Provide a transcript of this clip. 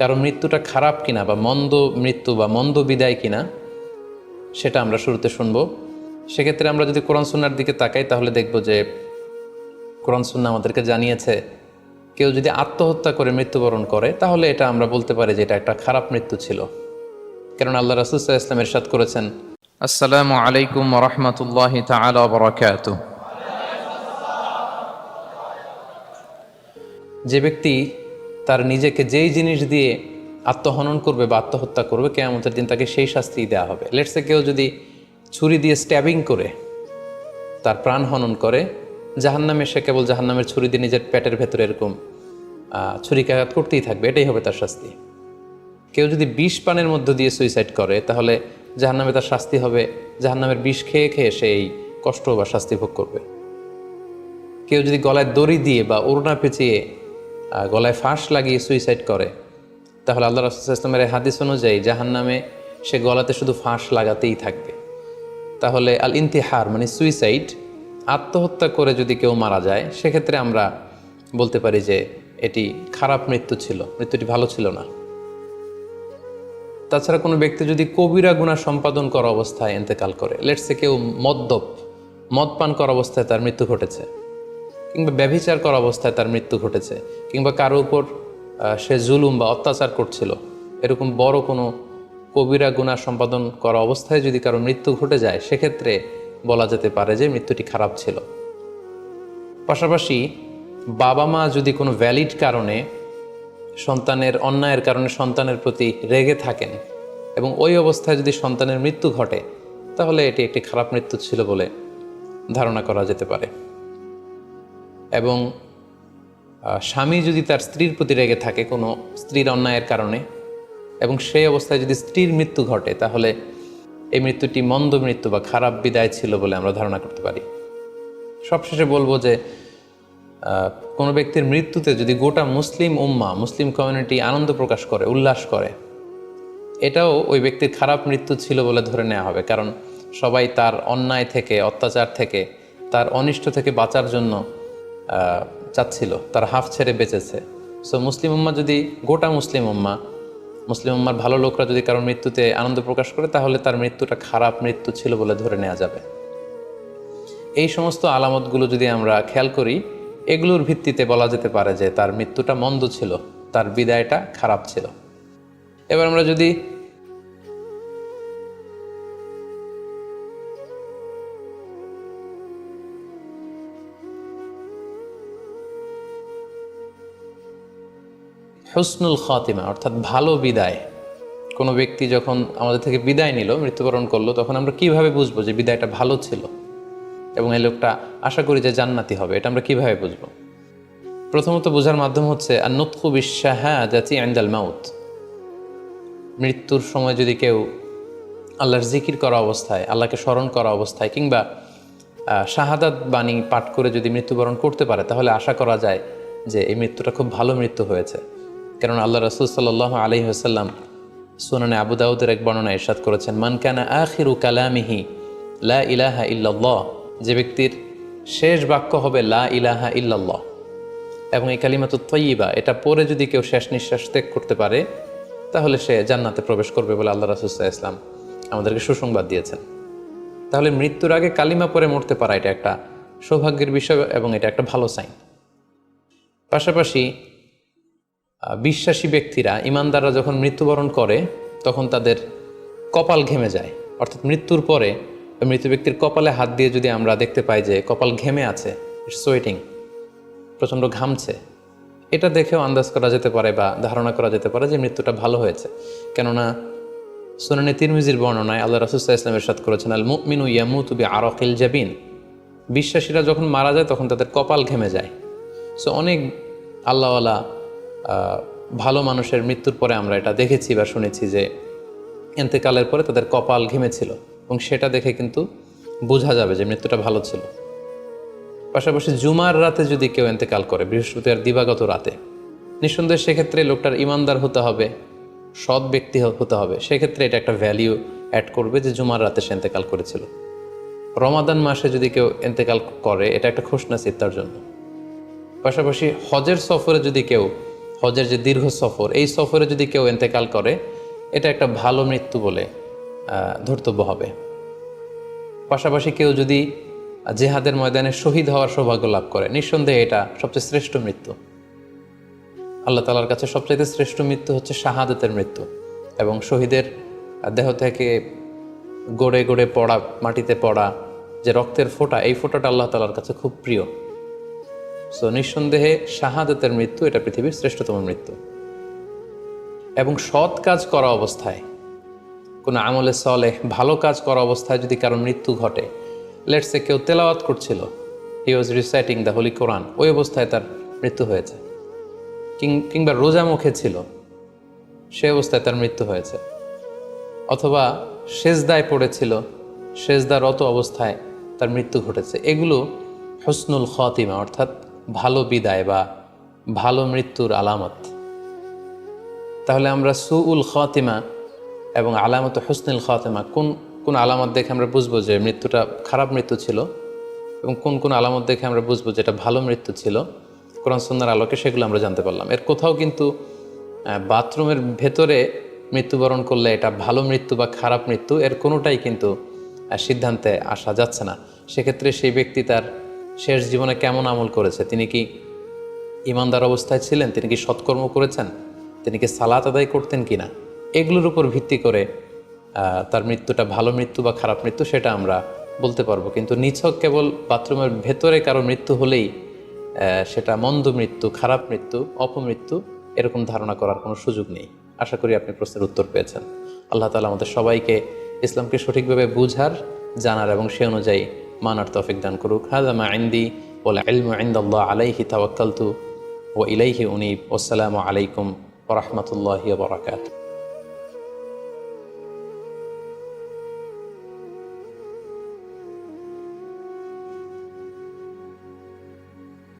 কারও মৃত্যুটা খারাপ কিনা বা মন্দ মৃত্যু বা মন্দ বিদায় কিনা, সেটা আমরা শুরুতে শুনব। সেক্ষেত্রে আমরা যদি কোরআন সুন্নার দিকে তাকাই, তাহলে দেখব যে কোরআন সুন্না আমাদেরকে জানিয়েছে, কেউ যদি আত্মহত্যা করে মৃত্যুবরণ করে, তাহলে এটা আমরা বলতে পারি যে এটা একটা খারাপ মৃত্যু ছিল। কারণ আল্লাহ রাসুল্লাহ ইসলাম এরশাদ করেছেন, আসসালামু আলাইকুম রহমতুল্লাহ তালা বরকাত যে ব্যক্তি তার নিজেকে যেই জিনিস দিয়ে আত্মহনন করবে বা আত্মহত্যা করবে, কেয়ামতের দিন তাকে সেই শাস্তি দেওয়া হবে। লেটসে কেউ যদি ছুরি দিয়ে স্ট্যাবিং করে, তার প্রাণ হনন করে, জাহান্নামে সে কেবল জাহান্নামের ছুরি দিয়ে নিজের পেটের ভেতরে এরকম ছুরিকাঘাত করতেই থাকবে, এটাই হবে তার শাস্তি। কেউ যদি বিষ পানের মধ্য দিয়ে সুইসাইড করে, তাহলে জাহান্নামে তার শাস্তি হবে, জাহান্নামের বিষ খেয়ে খেয়ে সে এই কষ্ট বা শাস্তি ভোগ করবে। কেউ যদি গলায় দড়ি দিয়ে বা ওড়না পেঁচিয়ে গলায় ফাঁস লাগিয়ে সুইসাইড করে। তাহলে আল্লাহ রসুল ইসলামের হাদিস অনুযায়ী জাহান্নামে সে গলাতে শুধু ফাঁস লাগাতেই থাকবে। তাহলে আল ইন্তিহার মানে সুইসাইড আত্মহত্যা করে যদি কেউ মারা যায়, সেক্ষেত্রে আমরা বলতে পারি যে এটি খারাপ মৃত্যু ছিল, মৃত্যুটি ভালো ছিল না। তাছাড়া কোনো ব্যক্তি যদি কবিরা গুণা সম্পাদন করা অবস্থায় এতেকাল করে লেটসে কেউ মদ্যপ মদ পান করা অবস্থায় তার মৃত্যু ঘটেছে কিংবা ব্যভিচার করা অবস্থায় তার মৃত্যু ঘটেছে, কিংবা কারও উপর সে জুলুম বা অত্যাচার করছিল, এরকম বড় কোনো কবিরা গুণা সম্পাদন করা অবস্থায় যদি কারও মৃত্যু ঘটে যায়, সেক্ষেত্রে বলা যেতে পারে যে মৃত্যুটি খারাপ ছিল। পাশাপাশি বাবা মা যদি কোনো ভ্যালিড কারণে সন্তানের অন্যায়ের কারণে সন্তানের প্রতি রেগে থাকেন এবং ওই অবস্থায় যদি সন্তানের মৃত্যু ঘটে, তাহলে এটি একটি খারাপ মৃত্যু ছিল বলে ধারণা করা যেতে পারে। এবং স্বামী যদি তার স্ত্রীর প্রতি রেগে থাকে কোনো স্ত্রীর অন্যায়ের কারণে এবং সেই অবস্থায় যদি স্ত্রীর মৃত্যু ঘটে, তাহলে এই মৃত্যুটি মন্দ মৃত্যু বা খারাপ বিদায় ছিল বলে আমরা ধারণা করতে পারি। সবশেষে বলব যে কোনো ব্যক্তির মৃত্যুতে যদি গোটা মুসলিম উম্মা, মুসলিম কমিউনিটি আনন্দ প্রকাশ করে, উল্লাস করে, এটাও ওই ব্যক্তির খারাপ মৃত্যু ছিল বলে ধরে নেওয়া হবে। কারণ সবাই তার অন্যায় থেকে, অত্যাচার থেকে, তার অনিষ্ট থেকে বাঁচার জন্য চাচ্ছিল, তার হাফ ছেড়ে বেঁচেছে। সো মুসলিম উম্মা যদি, গোটা মুসলিম উম্মা, মুসলিম উম্মার ভালো লোকরা যদি কারোর মৃত্যুতে আনন্দ প্রকাশ করে, তাহলে তার মৃত্যুটা খারাপ মৃত্যু ছিল বলে ধরে নেওয়া যাবে। এই সমস্ত আলামতগুলো যদি আমরা খেয়াল করি, এগুলোর ভিত্তিতে বলা যেতে পারে যে তার মৃত্যুটা মন্দ ছিল, তার বিদায়টা খারাপ ছিল। এবার আমরা যদি হুসনুল খাতিমা, অর্থাৎ ভালো বিদায়। কোনো ব্যক্তি যখন আমাদের থেকে বিদায় নিল, মৃত্যুবরণ করল, তখন আমরা কীভাবে বুঝব যে বিদায়টা ভালো ছিল? এবং এই লোকটা আশা করি যে জান্নাতি হবে, এটা আমরা কীভাবে বুঝব? প্রথমত বোঝার মাধ্যম হচ্ছে আর নতকু বিশ্বাহা জাতি আন্দাল মাউত। মৃত্যুর সময় যদি কেউ আল্লাহর জিকির করা অবস্থায়, আল্লাহকে স্মরণ করা অবস্থায়, কিংবা শাহাদাত বাণী পাঠ করে যদি মৃত্যুবরণ করতে পারে, তাহলে আশা করা যায় যে এই মৃত্যুটা খুব ভালো মৃত্যু হয়েছে। কারণ আল্লাহ রসুল সাল্লাহ আলহি হাসাল্লাম সুনানে আবু দাউদের এক বর্ণনা ইরশাদ করেছেন, মান কানা আখিরু কালামিহি লা ইলাহা ইল্লাল্লাহ যে ব্যক্তির শেষ বাক্য হবে লা ইলাহা ইল্লাল্লাহ। এবং এই কালিমাত তৈবা এটা পরে যদি কেউ শেষ নিঃশ্বাস ত্যাগ করতে পারে, তাহলে সে জান্নাতে প্রবেশ করবে বলে আল্লাহ রাসুসাহ ইসলাম আমাদেরকে সুসংবাদ দিয়েছেন। তাহলে মৃত্যুর আগে কালিমা পরে মরতে পারা, এটা একটা সৌভাগ্যের বিষয় এবং এটা একটা ভালো সাইন পাশাপাশি বিশ্বাসী ব্যক্তিরা, ইমানদাররা যখন মৃত্যুবরণ করে, তখন তাদের কপাল ঘেমে যায়। অর্থাৎ মৃত্যুর পরে মৃত ব্যক্তির কপালে হাত দিয়ে যদি আমরা দেখতে পাই যে কপাল ঘেমে আছে সোয়েটিং প্রচণ্ড ঘামছে, এটা দেখেও আন্দাজ করা যেতে পারে বা ধারণা করা যেতে পারে যে মৃত্যুটা ভালো হয়েছে। কেননা সুনানি তিরমিজির বর্ণনায় আল্লাহ রাসুসাহ ইসলামের সাথ করেছেন, আল মুমিনু ইয়ামুতু বি আরকিল জাবিন বিশ্বাসীরা যখন মারা যায়, তখন তাদের কপাল ঘেমে যায়। সো অনেক আল্লাহওয়ালা ভালো মানুষের মৃত্যুর পরে আমরা এটা দেখেছি বা শুনেছি যে এন্তেকালের পরে তাদের কপাল ঘেমেছিল এবং সেটা দেখে কিন্তু বোঝা যাবে যে মৃত্যুটা ভালো ছিল। পাশাপাশি জুমার রাতে যদি কেউ এন্তেকাল করে বৃহস্পতিবার দিবাগত রাতে, নিঃসন্দেহে সেক্ষেত্রে লোকটার ইমানদার হতে হবে, সৎ ব্যক্তি হতে হবে। সেক্ষেত্রে এটা একটা ভ্যালিউ অ্যাড করবে যে জুমার রাতে সে এন্তেকাল করেছিল। রমাদান মাসে যদি কেউ এন্তেকাল করে, এটা একটা খুশনাসিব তার জন্য। পাশাপাশি হজের সফরে যদি কেউ হজের যে দীর্ঘ সফর, এই সফরে যদি কেউ এন্তেকাল করে, এটা একটা ভালো মৃত্যু বলে ধর্তব্য হবে। পাশাপাশি কেউ যদি জেহাদের ময়দানে শহীদ হওয়ার সৌভাগ্য লাভ করে, নিঃসন্দেহে এটা সবচেয়ে শ্রেষ্ঠ মৃত্যু। আল্লাহ তালার কাছে সবচাইতে শ্রেষ্ঠ মৃত্যু হচ্ছে শাহাদতের মৃত্যু এবং শহীদের দেহ থেকে গড়ে গড়ে পড়া, মাটিতে পড়া যে রক্তের ফোঁটা, এই ফোঁটাটা আল্লাহ তালার কাছে খুব প্রিয়। সো নিঃসন্দেহে শাহাদতের মৃত্যু এটা পৃথিবীর শ্রেষ্ঠতম মৃত্যু। এবং সৎ কাজ করা অবস্থায়, কোনো আমলে সলে ভালো কাজ করা অবস্থায় যদি কারও মৃত্যু ঘটে লেটসে কেউ তেলাওয়াত করছিল he was reciting the holy Quran ওই অবস্থায় তার মৃত্যু হয়েছে। কিংবা রোজা মুখে ছিল, সে অবস্থায় তার মৃত্যু হয়েছে। অথবা সেজদায় পড়েছিল, সেজদারত অবস্থায় তার মৃত্যু ঘটেছে। এগুলো হসনুল খাতিমা, অর্থাৎ ভালো বিদায় বা ভালো মৃত্যুর আলামত। তাহলে আমরা সুউল খাতিমা এবং আলামত হসনুল খাতিমা কোন কোন আলামত দেখে আমরা বুঝব যে মৃত্যুটা খারাপ মৃত্যু ছিল এবং কোন কোন আলামত দেখে আমরা বুঝব যে এটা ভালো মৃত্যু ছিল? কোরআন সন্ন্যার আলোকে সেগুলো আমরা জানতে পারলাম। এর কোথাও কিন্তু বাথরুমের ভেতরে মৃত্যুবরণ করলে এটা ভালো মৃত্যু বা খারাপ মৃত্যু, এর কোনোটাই কিন্তু সিদ্ধান্তে আসা যাচ্ছে না। সেক্ষেত্রে সেই ব্যক্তি তার শেষ জীবনে কেমন আমল করেছে? তিনি কি ইমানদার অবস্থায় ছিলেন? তিনি কি সৎকর্ম করেছেন? তিনি কি সালাত আদায় করতেন কিনা? এগুলোর উপর ভিত্তি করে তার মৃত্যুটা ভালো মৃত্যু বা খারাপ মৃত্যু সেটা আমরা বলতে পারব। কিন্তু নিছক কেবল বাথরুমের ভেতরে কারও মৃত্যু হলেই সেটা মন্দ মৃত্যু, খারাপ মৃত্যু, অপমৃত্যু, এরকম ধারণা করার কোনো সুযোগ নেই। আশা করি আপনি প্রশ্নের উত্তর পেয়েছেন। আল্লাহ তালা আমাদের সবাইকে ইসলামকে সঠিকভাবে বুঝার, জানার এবং সে অনুযায়ী ما نرتفق دان كروك. هذا ما عندي والعلم عند الله. عليه توكلت وإليه أنيب. والسلام عليكم ورحمة الله وبركاته.